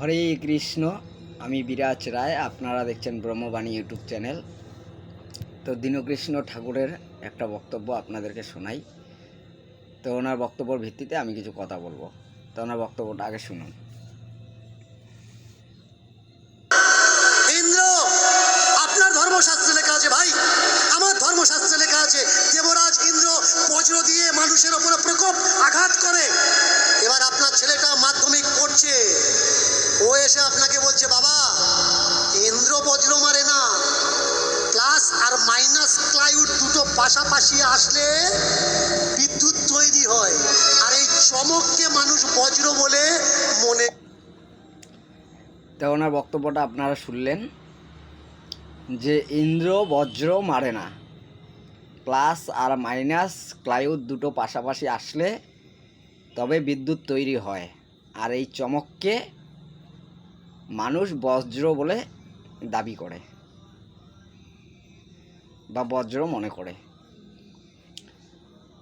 হরে কৃষ্ণ, আমি বিরাজ রায়, আপনারা দেখছেন ব্রহ্মবাণী ইউটিউব চ্যানেল। তো দীনকৃষ্ণ ঠাকুরের একটা বক্তব্য আপনাদেরকে শোনাই। তো ওনার বক্তব্যর ভিত্তিতে আমি কিছু কথা বলব। তো ওনার বক্তব্যটা আগে শুনুন। ইন্দ্র, আপনার ধর্মশাস্ত্রে লেখা আছে ভাই। আমার ধর্মশাস্ত্রে লেখা আছে, দেবরাজ, ইন্দ্র, বজ্র দিয়ে মানুষের ওপরে এসে আপনাকে বলছে, বাবা ইন্দ্র বজ্র মারে না। প্লাস আর মাইনাস ক্লাইউড দুটো পাশাপাশি আসলে বিদ্যুৎ তৈরি হয়। আর এই চমককে মানুষ বজ্র বলে মনে তো ওনার বক্তব্যটা আপনারা শুনলেন, যে ইন্দ্র বজ্র মারে না। প্লাস আর মাইনাস ক্লাইউড দুটো পাশাপাশি আসলে তবে বিদ্যুৎ তৈরি হয়। আর এই চমককে মানুষ বজ্র বলে দাবি করে বা বজ্র মনে করে।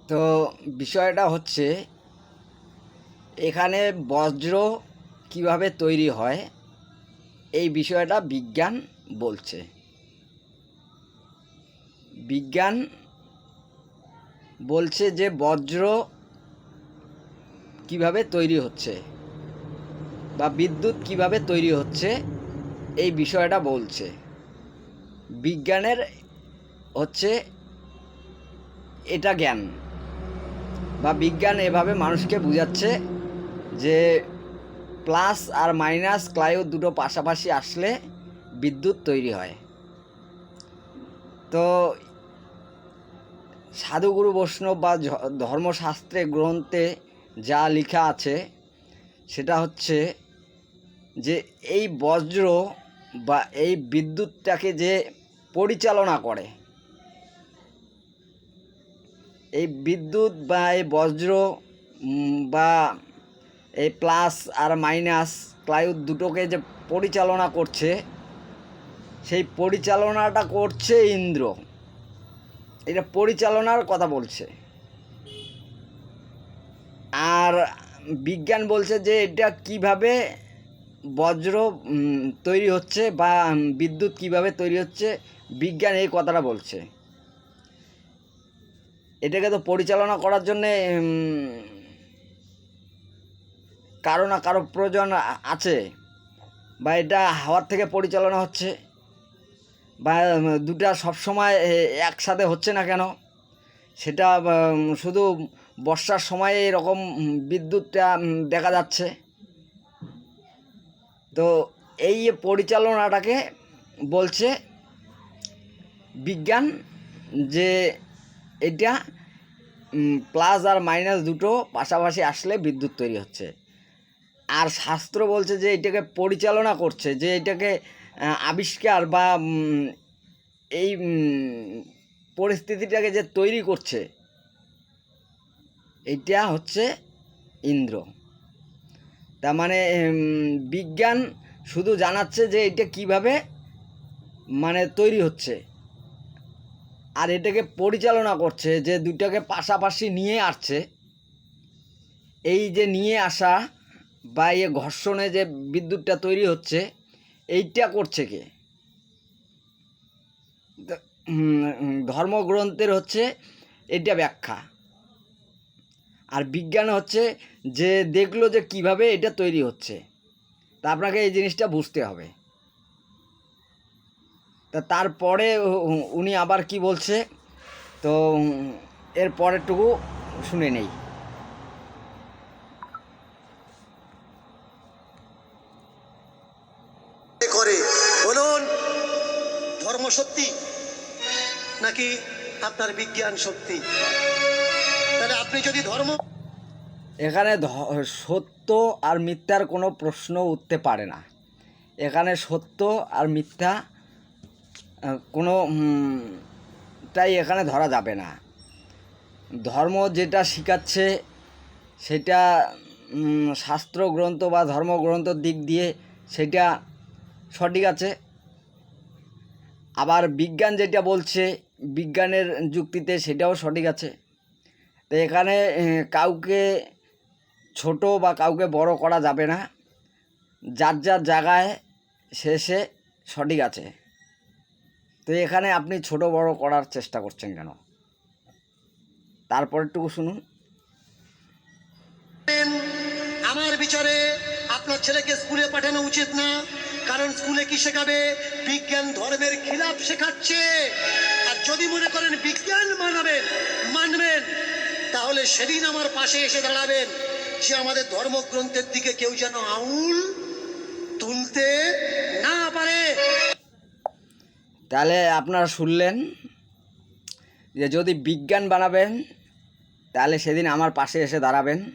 তো বিষয়টা হচ্ছে, এখানে বজ্র কীভাবে তৈরি হয়, এই বিষয়টা বিজ্ঞান বলছে। বিজ্ঞান বলছে যে বজ্র কীভাবে তৈরি হচ্ছে। বা বিদ্যুৎ কীভাবে তৈরি হচ্ছে, এই বিষয়টা বলছে। বিজ্ঞানের হচ্ছে এটা জ্ঞান। বা বিজ্ঞান এভাবে মানুষকে বুঝাচ্ছে যে প্লাস আর মাইনাস ক্লাইও দুটো পাশাপাশি আসলে বিদ্যুৎ তৈরি হয়। তো সাধুগুরু বৈষ্ণব বা ধর্মশাস্ত্রে গ্রন্থে যা লেখা আছে, সেটা হচ্ছে যে এই বজ্র বা এই বিদ্যুৎটাকে যে পরিচালনা করে। এই বিদ্যুৎ বা এই বজ্র বা এই প্লাস আর মাইনাস ক্লাইউড দুটোকে যে পরিচালনা করছে, সেই পরিচালনাটা করছে ইন্দ্র। এটা পরিচালনার কথা বলছে। আর বিজ্ঞান বলছে যে এটা কীভাবে বজ্র তৈরি হচ্ছে বা বিদ্যুৎ কীভাবে তৈরি হচ্ছে, বিজ্ঞান এই কথাটা বলছে। এটাকে তো পরিচালনা করার জন্যে কারও না কারও প্রয়োজন আছে বা এটা হাওয়ার থেকে পরিচালনা হচ্ছে বা দুটা সবসময় একসাথে হচ্ছে না কেন? সেটা শুধু বর্ষার সময়ে এরকম বিদ্যুৎটা দেখা যাচ্ছে। তো এই পরিচালনাটাকে বলছে বিজ্ঞান যে এটা প্লাস আর মাইনাস দুটো পাশাপাশি আসলে বিদ্যুৎ তৈরি হচ্ছে। আর শাস্ত্র বলছে যে এটাকে পরিচালনা করছে, যে এটাকে আবিষ্কার বা এই পরিস্থিতিটাকে যে তৈরি করছে, এটা হচ্ছে ইন্দ্র। তার মানে বিজ্ঞান শুধু জানাচ্ছে যে এটা কীভাবে মানে তৈরি হচ্ছে। আর এটাকে পরিচালনা করছে যে দুটাকে পাশাপাশি নিয়ে আসছে। এই যে নিয়ে আসা বা এ ঘর্ষণে যে বিদ্যুৎটা তৈরি হচ্ছে, এইটা করছে কে? ধর্মগ্রন্থের হচ্ছে এটা ব্যাখ্যা। আর বিজ্ঞান হচ্ছে যে দেখল যে কীভাবে এটা তৈরি হচ্ছে, তা আপনাকে এই জিনিসটা বুঝতে হবে। তা তারপরে উনি আবার কি বলছে, তো এর পরেরটুকু শুনে নেই। করে, বলুন, ধর্ম সত্যি নাকি আপনার বিজ্ঞান সত্যি? এখানে সত্য আর মিথ্যার কোনো প্রশ্ন উঠতে পারে না। এখানে সত্য আর মিথ্যা কোনো টাই এখানে ধরা যাবে না। ধর্ম যেটা শিখাচ্ছে, সেটা শাস্ত্র গ্রন্থ বা ধর্মগ্রন্থর দিক দিয়ে সেটা সঠিক আছে। আবার বিজ্ঞান যেটা বলছে, বিজ্ঞানের যুক্তিতে সেটাও সঠিক আছে। তো এখানে কাউকে ছোট বা কাউকে বড় করা যাবে না। যার যার জায়গায় শেষে সঠিক আছে। তো এখানে আপনি ছোট বড় করার চেষ্টা করছেন কেন? তারপরেরটুকু শুনুন। আমার বিচারে আপনার ছেলেকে স্কুলে পাঠানো উচিত না, কারণ স্কুলে কি শেখাবে? বিজ্ঞান ধর্মের খিলাফ শেখাচ্ছে। আর যদি মনে করেন বিজ্ঞান মানাবেন, মানবেন তাহলে সেদিন আমার পাশে এসে দাঁড়াবেন। যে আমাদের ধর্মগ্রন্থের দিকে কেউ যেন আউল তুলতে না পারে। তাহলে আপনারা শুনলেন যে যদি বিজ্ঞান বানাবেন, তাহলে সেদিন আমার পাশে এসে দাঁড়াবেন।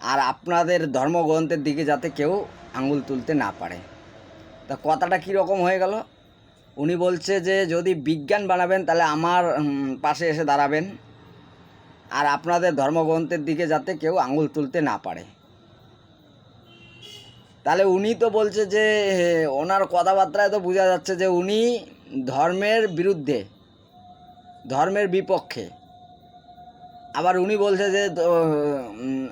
আর আপনাদের ধর্মগ্রন্থের দিকে যাতে কেউ আঙুল তুলতে না পারে। তা কথাটা কীরকম হয়ে গেল? উনি বলছে যে যদি বিজ্ঞান বানাবেন, তাহলে আমার পাশে এসে দাঁড়াবেন। আর আপনাদের ধর্মগ্রন্থের দিকে যাতে কেউ আঙুল তুলতে না পারে। তাহলে উনি তো বলছে যে, ওনার কথাবার্তায় তো বোঝা যাচ্ছে যে উনি ধর্মের বিরুদ্ধে, ধর্মের বিপক্ষে। আবার উনি বলছে যে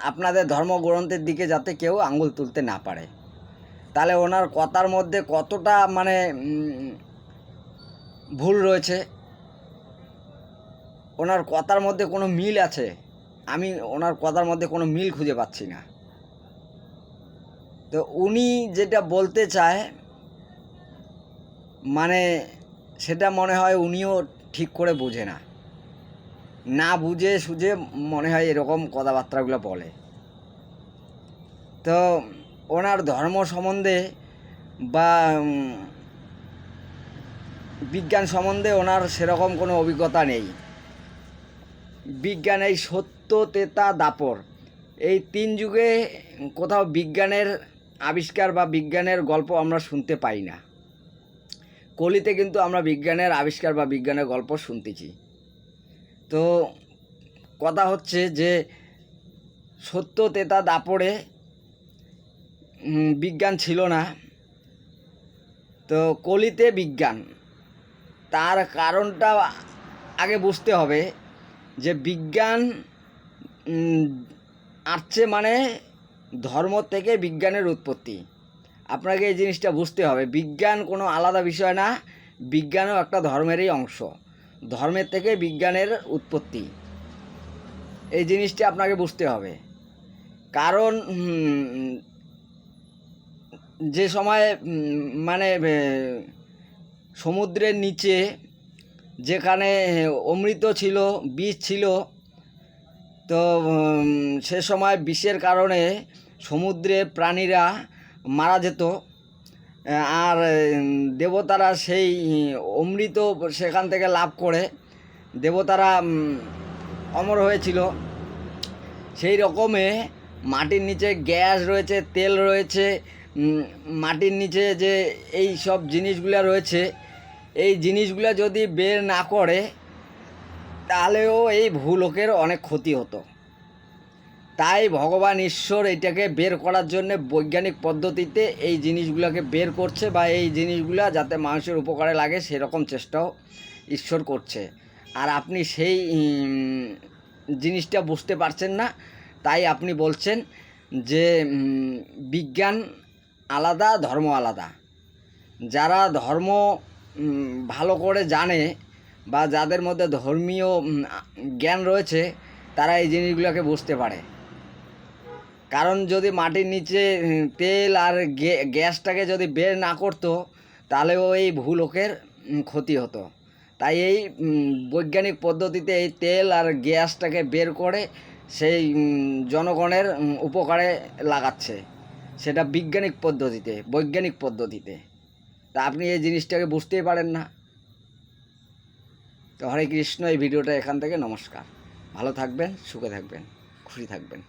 আপনাদের ধর্মগ্রন্থের দিকে যাতে কেউ আঙুল তুলতে না পারে। তাহলে ওনার কথার মধ্যে কতটা মানে ভুল রয়েছে ওনার কথার মধ্যে কোনো মিল আছে? আমি ওনার কথার মধ্যে কোনো মিল খুঁজে পাচ্ছি না। তো উনি যেটা বলতে চায় মানে সেটা মনে হয় উনিও ঠিক করে বোঝে না। না বুঝে সুঝে মনে হয় এরকম কথাবার্তাগুলো বলে। তো ওনার ধর্ম সম্বন্ধে বা বিজ্ঞান সম্বন্ধে ওনার সেরকম কোনো অভিজ্ঞতা নেই। বিজ্ঞান এই সত্য তেতা দাপর। এই তিন যুগে কোথাও বিজ্ঞানের আবিষ্কার বা বিজ্ঞানের গল্প আমরা শুনতে পাই না। কলিতে কিন্তু আমরা বিজ্ঞানের আবিষ্কার বা বিজ্ঞানের গল্প শুনতেছি। তো কথা হচ্ছে যে সত্য তেতা দাপড়ে বিজ্ঞান ছিল না। তো কলিতে বিজ্ঞান, তার কারণটা আগে বুঝতে হবে। যে বিজ্ঞান আসছে মানে ধর্ম থেকে বিজ্ঞানের উৎপত্তি। আপনাকে এই জিনিসটা বুঝতে হবে। বিজ্ঞান কোনো আলাদা বিষয় না, বিজ্ঞানও একটা ধর্মেরই অংশ। ধর্মের থেকে বিজ্ঞানের উৎপত্তি। এই জিনিসটা আপনাকে বুঝতে হবে। কারণ যে সময় মানে সমুদ্রের নিচে যেখানে অমৃত ছিল, বিষ ছিল, তো সে সময় বিষের কারণে সমুদ্রে প্রাণীরা মারা যেত। আর দেবতারা সেই অমৃত সেখান থেকে লাভ করে দেবতারা অমর হয়েছিল। সেই রকমে মাটির নিচে গ্যাস রয়েছে, তেল রয়েছে মাটির নিচে যে এই সব জিনিসগুলো রয়েছে এই জিনিসগুলো যদি বের না করে, তাহলেও এই ভূলোকের অনেক ক্ষতি হতো। তাই ভগবান ঈশ্বর এটাকে বের করার জন্য বৈজ্ঞানিক পদ্ধতিতে এই জিনিসগুলোকে বের করছে বা এই জিনিসগুলো যাতে মানুষের উপকারে লাগে, সেরকম চেষ্টাও ঈশ্বর করছে। আর আপনি সেই জিনিসটা বুঝতে পারছেন না, তাই আপনি বলছেন যে বিজ্ঞান আলাদা, ধর্ম আলাদা। যারা ধর্ম ভালো করে জানে বা যাদের মধ্যে ধর্মীয় জ্ঞান রয়েছে তারা এই জিনিসগুলোকে বুঝতে পারে। কারণ যদি মাটির নিচে তেল আর গ্যাসটাকে যদি বের না করতো তাহলেও এই ভূলোকের উম, ক্ষতি হতো। তাই এই বৈজ্ঞানিক পদ্ধতিতে এই তেল আর গ্যাসটাকে বের করে সেই জনগণের উপকারে লাগাচ্ছে। সেটা বিজ্ঞানিক পদ্ধতিতে বৈজ্ঞানিক পদ্ধতিতে। তা আপনি এই জিনিসটাকে বুঝতেই পারেন না। তো হরে কৃষ্ণ, এই ভিডিওটা এখান থেকে নমস্কার। ভালো থাকবেন, সুখে থাকবেন, খুশি থাকবেন।